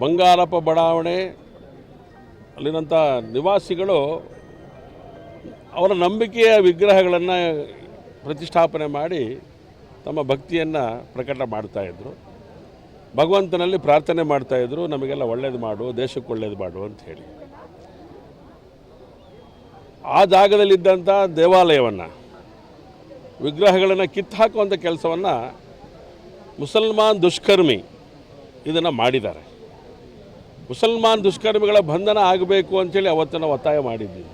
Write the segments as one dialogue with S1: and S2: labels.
S1: ಬಂಗಾರಪ್ಪ ಬಡಾವಣೆ, ಅಲ್ಲಿನಂಥ ನಿವಾಸಿಗಳು ಅವರ ನಂಬಿಕೆಯ ವಿಗ್ರಹಗಳನ್ನು ಪ್ರತಿಷ್ಠಾಪನೆ ಮಾಡಿ ತಮ್ಮ ಭಕ್ತಿಯನ್ನು ಪ್ರಕಟ ಮಾಡ್ತಾಯಿದ್ರು ಭಗವಂತನಲ್ಲಿ ಪ್ರಾರ್ಥನೆ ಮಾಡ್ತಾಯಿದ್ರು ನಮಗೆಲ್ಲ ಒಳ್ಳೇದು ಮಾಡು, ದೇಶಕ್ಕೆ ಒಳ್ಳೇದು ಮಾಡು ಅಂತ ಹೇಳಿ. ಆ ಜಾಗದಲ್ಲಿದ್ದಂಥ ದೇವಾಲಯವನ್ನು, ವಿಗ್ರಹಗಳನ್ನು ಕಿತ್ತಾಕುವಂಥ ಕೆಲಸವನ್ನು ಮುಸಲ್ಮಾನ್ ದುಷ್ಕರ್ಮಿ ಇದನ್ನು ಮಾಡಿದ್ದಾರೆ. ಮುಸಲ್ಮಾನ್ ದುಷ್ಕರ್ಮಿಗಳ ಬಂಧನ ಆಗಬೇಕು ಅಂತೇಳಿ ಅವತ್ತನ್ನು ಒತ್ತಾಯ ಮಾಡಿದ್ವಿ.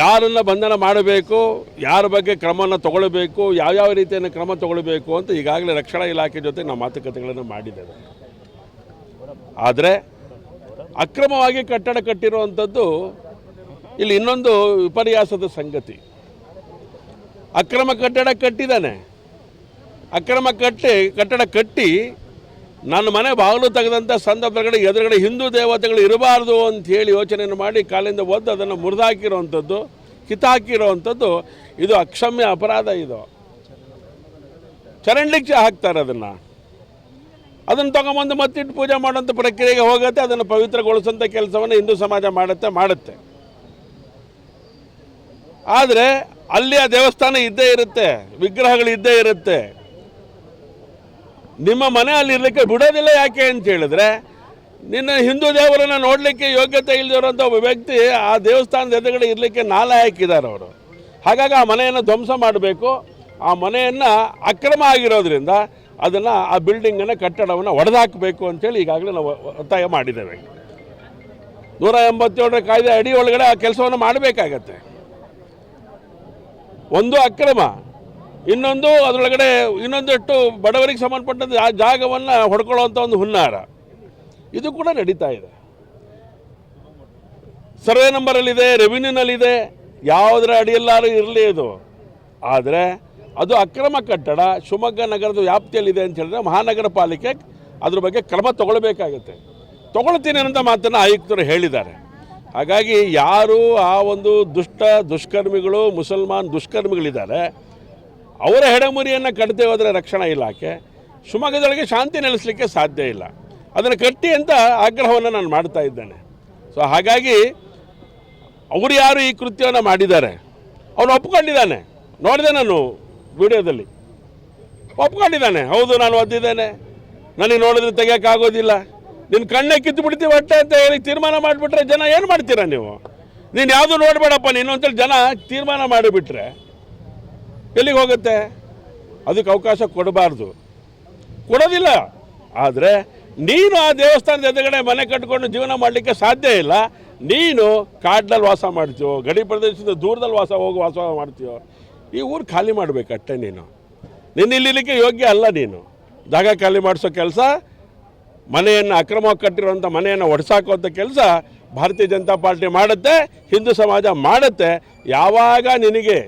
S1: ಯಾರನ್ನು ಬಂಧನ ಮಾಡಬೇಕು, ಯಾರ ಬಗ್ಗೆ ಕ್ರಮವನ್ನು ತಗೊಳ್ಬೇಕು, ಯಾವ್ಯಾವ ರೀತಿಯನ್ನು ಕ್ರಮ ತಗೊಳ್ಬೇಕು ಅಂತ ಈಗಾಗಲೇ ರಕ್ಷಣಾ ಇಲಾಖೆ ಜೊತೆ ನಾವು ಮಾತುಕತೆಗಳನ್ನು ಮಾಡಿದ್ದೇವೆ. ಆದರೆ ಅಕ್ರಮವಾಗಿ ಕಟ್ಟಡ ಕಟ್ಟಿರುವಂಥದ್ದು ಇಲ್ಲಿ ಇನ್ನೊಂದು ವಿಪರ್ಯಾಸದ ಸಂಗತಿ. ಅಕ್ರಮ ಕಟ್ಟಡ ಕಟ್ಟಿದ್ದಾನೆ. ಅಕ್ರಮ ಕಟ್ಟಿ, ಕಟ್ಟಡ ಕಟ್ಟಿ ನನ್ನ ಮನೆ ಬಾಗಿಲು ತೆಗೆದಂಥ ಸಂದರ್ಭಗಳ ಎದುರುಗಡೆ ಹಿಂದೂ ದೇವತೆಗಳು ಇರಬಾರ್ದು ಅಂತ ಹೇಳಿ ಯೋಚನೆಯನ್ನು ಮಾಡಿ ಕಾಲಿಂದ ಒದ್ದು ಅದನ್ನು ಮುರಿದಾಕಿರೋವಂಥದ್ದು, ಕಿತ್ತಾಕಿರೋವಂಥದ್ದು, ಇದು ಅಕ್ಷಮ್ಯ ಅಪರಾಧ ಇದು. ಚರಂಡಿಕ್ಷೆ ಹಾಕ್ತಾರೆ ಅದನ್ನು. ಅದನ್ನು ತೊಗೊಂಬಂದು ಮತ್ತಿಟ್ಟು ಪೂಜೆ ಮಾಡುವಂಥ ಪ್ರಕ್ರಿಯೆಗೆ ಹೋಗುತ್ತೆ, ಅದನ್ನು ಪವಿತ್ರಗೊಳಿಸೋಂಥ ಕೆಲಸವನ್ನು ಹಿಂದೂ ಸಮಾಜ ಮಾಡುತ್ತೆ ಮಾಡುತ್ತೆ. ಆದರೆ ಅಲ್ಲಿ ಆ ದೇವಸ್ಥಾನ ಇದ್ದೇ ಇರುತ್ತೆ, ವಿಗ್ರಹಗಳು ಇದ್ದೇ ಇರುತ್ತೆ. ನಿಮ್ಮ ಮನೆ ಅಲ್ಲಿ ಇರಲಿಕ್ಕೆ ಬಿಡೋದಿಲ್ಲ ಯಾಕೆ ಅಂತ ಹೇಳಿದ್ರೆ, ನಿನ್ನ ಹಿಂದೂ ದೇವರನ್ನು ನೋಡಲಿಕ್ಕೆ ಯೋಗ್ಯತೆ ಇಲ್ಲದಿರೋಂಥ ಒಬ್ಬ ವ್ಯಕ್ತಿ ಆ ದೇವಸ್ಥಾನದ ಎದುರುಗಡೆ ಇರಲಿಕ್ಕೆ ನಾಲ ಹಾಕಿದ್ದಾರೆ ಅವರು. ಹಾಗಾಗಿ ಆ ಮನೆಯನ್ನು ಧ್ವಂಸ ಮಾಡಬೇಕು. ಆ ಮನೆಯನ್ನು ಅಕ್ರಮ ಆಗಿರೋದ್ರಿಂದ ಅದನ್ನು ಆ ಬಿಲ್ಡಿಂಗನ್ನು ಕಟ್ಟಡವನ್ನು ಒಡೆದಾಕಬೇಕು ಅಂತೇಳಿ ಈಗಾಗಲೇ ನಾವು ಒತ್ತಾಯ ಮಾಡಿದ್ದೇವೆ. ನೂರ ಎಂಬತ್ತೇಳರ ಕಾಯ್ದೆ ಅಡಿ ಒಳಗಡೆ ಆ ಕೆಲಸವನ್ನು ಮಾಡಬೇಕಾಗತ್ತೆ. ಒಂದು ಅಕ್ರಮ ಇನ್ನೊಂದು ಅದರೊಳಗಡೆ ಇನ್ನೊಂದಷ್ಟು ಬಡವರಿಗೆ ಸಂಬಂಧಪಟ್ಟಂತೆ ಆ ಜಾಗವನ್ನು ಹೊಡ್ಕೊಳ್ಳುವಂಥ ಒಂದು ಹುನ್ನಾರ. ಇದು ಕೂಡ ನಡೀತಾ ಇದೆ. ಸರ್ವೆ ನಂಬರಲ್ಲಿದೆ ರೆವಿನ್ಯೂನಲ್ಲಿದೆ ಯಾವುದರ ಅಡಿಯಲ್ಲಾರು ಇರಲಿ ಇದು ಆದರೆ ಅದು ಅಕ್ರಮ ಕಟ್ಟಡ, ಶಿವಮೊಗ್ಗ ನಗರದ ವ್ಯಾಪ್ತಿಯಲ್ಲಿದೆ ಅಂತ ಹೇಳಿದ್ರೆ ಮಹಾನಗರ ಪಾಲಿಕೆ ಅದ್ರ ಬಗ್ಗೆ ಕ್ರಮ ತಗೊಳ್ಬೇಕಾಗುತ್ತೆ. ತಗೊಳ್ತೀನಿ ಅಂತ ಮಾತನ್ನು ಆಯುಕ್ತರು ಹೇಳಿದ್ದಾರೆ. ಹಾಗಾಗಿ ಯಾರು ಆ ಒಂದು ದುಷ್ಟ ದುಷ್ಕರ್ಮಿಗಳು, ಮುಸಲ್ಮಾನ್ ದುಷ್ಕರ್ಮಿಗಳಿದ್ದಾರೆ ಅವರ ಹೆಡಮುರಿಯನ್ನು ಕಟ್ತೇ ಹೋದರೆ ರಕ್ಷಣಾ ಇಲಾಖೆ, ಶಿವಮೊಗ್ಗದೊಳಗೆ ಶಾಂತಿ ನೆಲೆಸಲಿಕ್ಕೆ ಸಾಧ್ಯ ಇಲ್ಲ. ಅದನ್ನು ಕಟ್ಟಿ ಅಂತ ಆಗ್ರಹವನ್ನು ನಾನು ಮಾಡ್ತಾ ಇದ್ದೇನೆ. ಸೊ ಹಾಗಾಗಿ ಅವರು ಯಾರು ಈ ಕೃತ್ಯವನ್ನು ಮಾಡಿದ್ದಾರೆ, ಅವನು ಒಪ್ಕೊಂಡಿದ್ದಾನೆ. ನೋಡಿದೆ ನಾನು ವಿಡಿಯೋದಲ್ಲಿ. ಒಪ್ಕೊಂಡಿದ್ದಾನೆ. ಹೌದು, ನಾನು ಒದ್ದಿದ್ದೇನೆ. ನನಗೆ ನೋಡಿದ್ರೆ ತೆಗಿಯೋಕ್ಕಾಗೋದಿಲ್ಲ ನಿನ್ನ ಕಣ್ಣೆ ಕಿತ್ತು ಬಿಡ್ತೀವಿ ಹೊಟ್ಟೆ ಅಂತ ಹೇಳಿ ತೀರ್ಮಾನ ಮಾಡಿಬಿಟ್ರೆ ಜನ ಏನು ಮಾಡ್ತೀರಾ ನೀವು? ನೀನು ಯಾವುದು ನೋಡಬೇಡಪ್ಪ, ನೀನು ಅಂತೇಳಿ ಜನ ತೀರ್ಮಾನ ಮಾಡಿಬಿಟ್ರೆ ಎಲ್ಲಿಗೆ ಹೋಗುತ್ತೆ? ಅದಕ್ಕೆ ಅವಕಾಶ ಕೊಡಬಾರ್ದು. ಕೊಡೋದಿಲ್ಲ. ಆದರೆ ನೀನು ಆ ದೇವಸ್ಥಾನದ ಎದುರುಗಡೆ ಮನೆ ಕಟ್ಕೊಂಡು ಜೀವನ ಮಾಡಲಿಕ್ಕೆ ಸಾಧ್ಯ ಇಲ್ಲ. ನೀನು ಕಾಡ್ನಲ್ಲಿ ವಾಸ ಮಾಡ್ತೀಯೋ, ಗಡಿ ಪ್ರದೇಶದ ದೂರದಲ್ಲಿ ವಾಸ ಹೋಗಿ ವಾಸ ಮಾಡ್ತೀಯೋ, ಈ ಊರು ಖಾಲಿ ಮಾಡಬೇಕಷ್ಟೇ ನೀನು. ನಿನ್ನ ಇಲ್ಲಿಲಿಕ್ಕೆ ಯೋಗ್ಯ ಅಲ್ಲ ನೀನು. ಜಾಗ ಖಾಲಿ ಮಾಡಿಸೋ ಕೆಲಸ, ಮನೆಯನ್ನು ಅಕ್ರಮವಾಗಿ ಕಟ್ಟಿರುವಂಥ ಮನೆಯನ್ನು ಒಡ್ಸಾಕುವಂಥ ಕೆಲಸ ಭಾರತೀಯ ಜನತಾ ಪಾರ್ಟಿ ಮಾಡುತ್ತೆ, ಹಿಂದೂ ಸಮಾಜ ಮಾಡುತ್ತೆ. ಯಾವಾಗ ನಿನಗೆ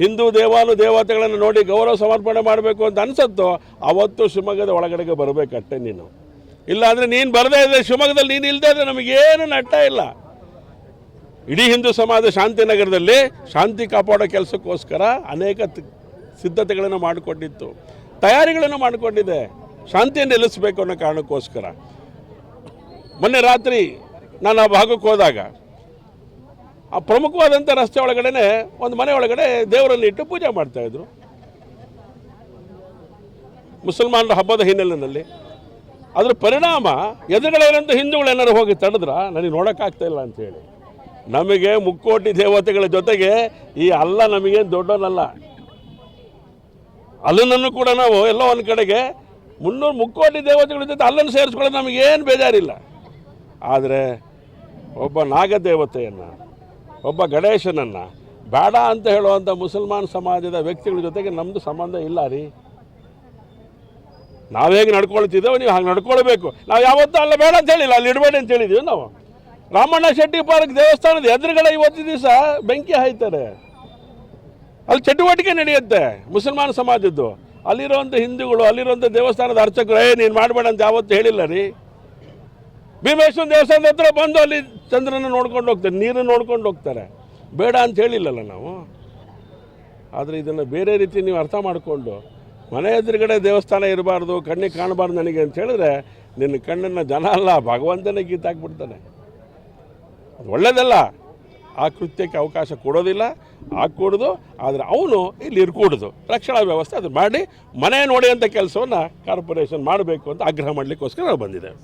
S1: ಹಿಂದೂ ದೇವಾನು ದೇವತೆಗಳನ್ನು ನೋಡಿ ಗೌರವ ಸಮರ್ಪಣೆ ಮಾಡಬೇಕು ಅಂತ ಅನ್ಸುತ್ತೋ, ಅವತ್ತು ಶಿವಮೊಗ್ಗದ ಒಳಗಡೆಗೆ ಬರಬೇಕಷ್ಟೇ ನೀನು. ಇಲ್ಲಾಂದರೆ ನೀನು ಬರದೇ ಇದ್ದರೆ ಶಿವಮೊಗ್ಗದಲ್ಲಿ ನೀನು ಇಲ್ಲದೇ ಇದ್ದರೆ ನಮಗೇನು ನಟ್ಟ ಇಲ್ಲ. ಇಡೀ ಹಿಂದೂ ಸಮಾಜ ಶಾಂತಿನಗರದಲ್ಲಿ ಶಾಂತಿ ಕಾಪಾಡೋ ಕೆಲಸಕ್ಕೋಸ್ಕರ ಅನೇಕ ಸಿದ್ಧತೆಗಳನ್ನು ಮಾಡಿಕೊಂಡಿತ್ತು. ತಯಾರಿಗಳನ್ನು ಮಾಡಿಕೊಂಡಿದೆ. ಶಾಂತಿಯನ್ನು ನಿಲ್ಲಿಸಬೇಕು ಅನ್ನೋ ಕಾರಣಕ್ಕೋಸ್ಕರ. ಮೊನ್ನೆ ರಾತ್ರಿ ನಾನು ಆ ಭಾಗಕ್ಕೆ ಹೋದಾಗ ಆ ಪ್ರಮುಖವಾದಂಥ ರಸ್ತೆ ಒಳಗಡೆ ಒಂದು ಮನೆ ಒಳಗಡೆ ದೇವರನ್ನು ಇಟ್ಟು ಪೂಜೆ ಮಾಡ್ತಾಯಿದ್ರು ಮುಸಲ್ಮಾನರ ಹಬ್ಬದ ಹಿನ್ನೆಲೆಯಲ್ಲಿ. ಅದರ ಪರಿಣಾಮ ಎದುರುಗಳೇನಂತ ಹಿಂದೂಗಳು ಹೋಗಿ ತಡೆದ್ರ ನನಗೆ ನೋಡೋಕ್ಕಾಗ್ತಾ ಇಲ್ಲ ಅಂತೇಳಿ ನಮಗೆ ಮುಕ್ಕೋಟಿ ದೇವತೆಗಳ ಜೊತೆಗೆ ಈ ಅಲ್ಲ ನಮಗೇನು ದೊಡ್ಡವನಲ್ಲ ಅಲ್ಲನನ್ನು ಕೂಡ ನಾವು ಎಲ್ಲೋ ಒಂದು ಕಡೆಗೆ ಮುನ್ನೂರು ಮುಕ್ಕೋಟಿ ದೇವತೆಗಳ ಜೊತೆ ಅಲ್ಲನ್ನು ಸೇರಿಸ್ಕೊಳ್ಳೋದು ನಮಗೇನು ಬೇಜಾರಿಲ್ಲ. ಆದರೆ ಒಬ್ಬ ನಾಗದೇವತೆಯನ್ನು ಒಬ್ಬ ಗಣೇಶನನ್ನು ಬೇಡ ಅಂತ ಹೇಳುವಂಥ ಮುಸಲ್ಮಾನ್ ಸಮಾಜದ ವ್ಯಕ್ತಿಗಳ ಜೊತೆಗೆ ನಮ್ಮದು ಸಂಬಂಧ ಇಲ್ಲ ರೀ. ನಾವು ಹೇಗೆ ನಡ್ಕೊಳ್ತಿದ್ದೇವೆ, ನೀವು ಹಾಗೆ ನಡ್ಕೊಳ್ಬೇಕು. ನಾವು ಯಾವತ್ತೂ ಅಲ್ಲ, ಬೇಡ ಅಂತ ಹೇಳಿಲ್ಲ, ಅಲ್ಲಿ ಇಡಬೇಡಿ ಅಂತ ಹೇಳಿದ್ದೀವಿ ನಾವು. ರಾಮಣ್ಣ ಶೆಟ್ಟಿ ಪಾರ್ಕ್ ದೇವಸ್ಥಾನದ ಎದುರುಗಡೆ ಇವತ್ತು ದಿವಸ ಬೆಂಕಿ ಹಾಯ್ತಾರೆ. ಅಲ್ಲಿ ಚಟುವಟಿಕೆ ನಡೆಯುತ್ತೆ ಮುಸಲ್ಮಾನ್ ಸಮಾಜದ್ದು. ಅಲ್ಲಿರುವಂಥ ಹಿಂದೂಗಳು ಅಲ್ಲಿರುವಂಥ ದೇವಸ್ಥಾನದ ಅರ್ಚಕರು, ಏ, ನೀನು ಮಾಡಬೇಡ ಅಂತ ಯಾವತ್ತೂ ಹೇಳಿಲ್ಲ ರೀ. ಭೀಮೇಶ್ವರ ದೇವಸ್ಥಾನದ ಹತ್ರ ಬಂದು ಅಲ್ಲಿ ಚಂದ್ರನ ನೋಡ್ಕೊಂಡು ಹೋಗ್ತಾರೆ, ನೀರನ್ನು ನೋಡ್ಕೊಂಡು ಹೋಗ್ತಾರೆ. ಬೇಡ ಅಂತ ಹೇಳಿಲ್ಲಲ್ಲ ನಾವು? ಆದರೆ ಇದನ್ನು ಬೇರೆ ರೀತಿ ನೀವು ಅರ್ಥ ಮಾಡಿಕೊಂಡು, ಮನೆ ಎದುರುಗಡೆ ದೇವಸ್ಥಾನ ಇರಬಾರ್ದು, ಕಣ್ಣಿಗೆ ಕಾಣಬಾರ್ದು ನನಗೆ ಅಂತ ಹೇಳಿದ್ರೆ ನಿನ್ನ ಕಣ್ಣನ್ನು ಜನ ಅಲ್ಲ, ಭಗವಂತನೇ ಗೀತಾಕ್ಬಿಡ್ತಾನೆ ಅದು ಒಳ್ಳೇದಲ್ಲ. ಆ ಕೃತ್ಯಕ್ಕೆ ಅವಕಾಶ ಕೊಡೋದಿಲ್ಲ, ಹಾಕ್ಕೊಡೋದು, ಆದರೆ ಅವನು ಇಲ್ಲಿ ಇರ್ಕೂಡ್ದು. ರಕ್ಷಣಾ ವ್ಯವಸ್ಥೆ ಅದು ಮಾಡಿ, ಮನೆ ನೋಡಿ ಅಂತ ಕೆಲಸವನ್ನು ಕಾರ್ಪೊರೇಷನ್ ಮಾಡಬೇಕು ಅಂತ ಆಗ್ರಹ ಮಾಡಲಿಕ್ಕೋಸ್ಕರ ನಾವು ಬಂದಿದ್ದೇವೆ.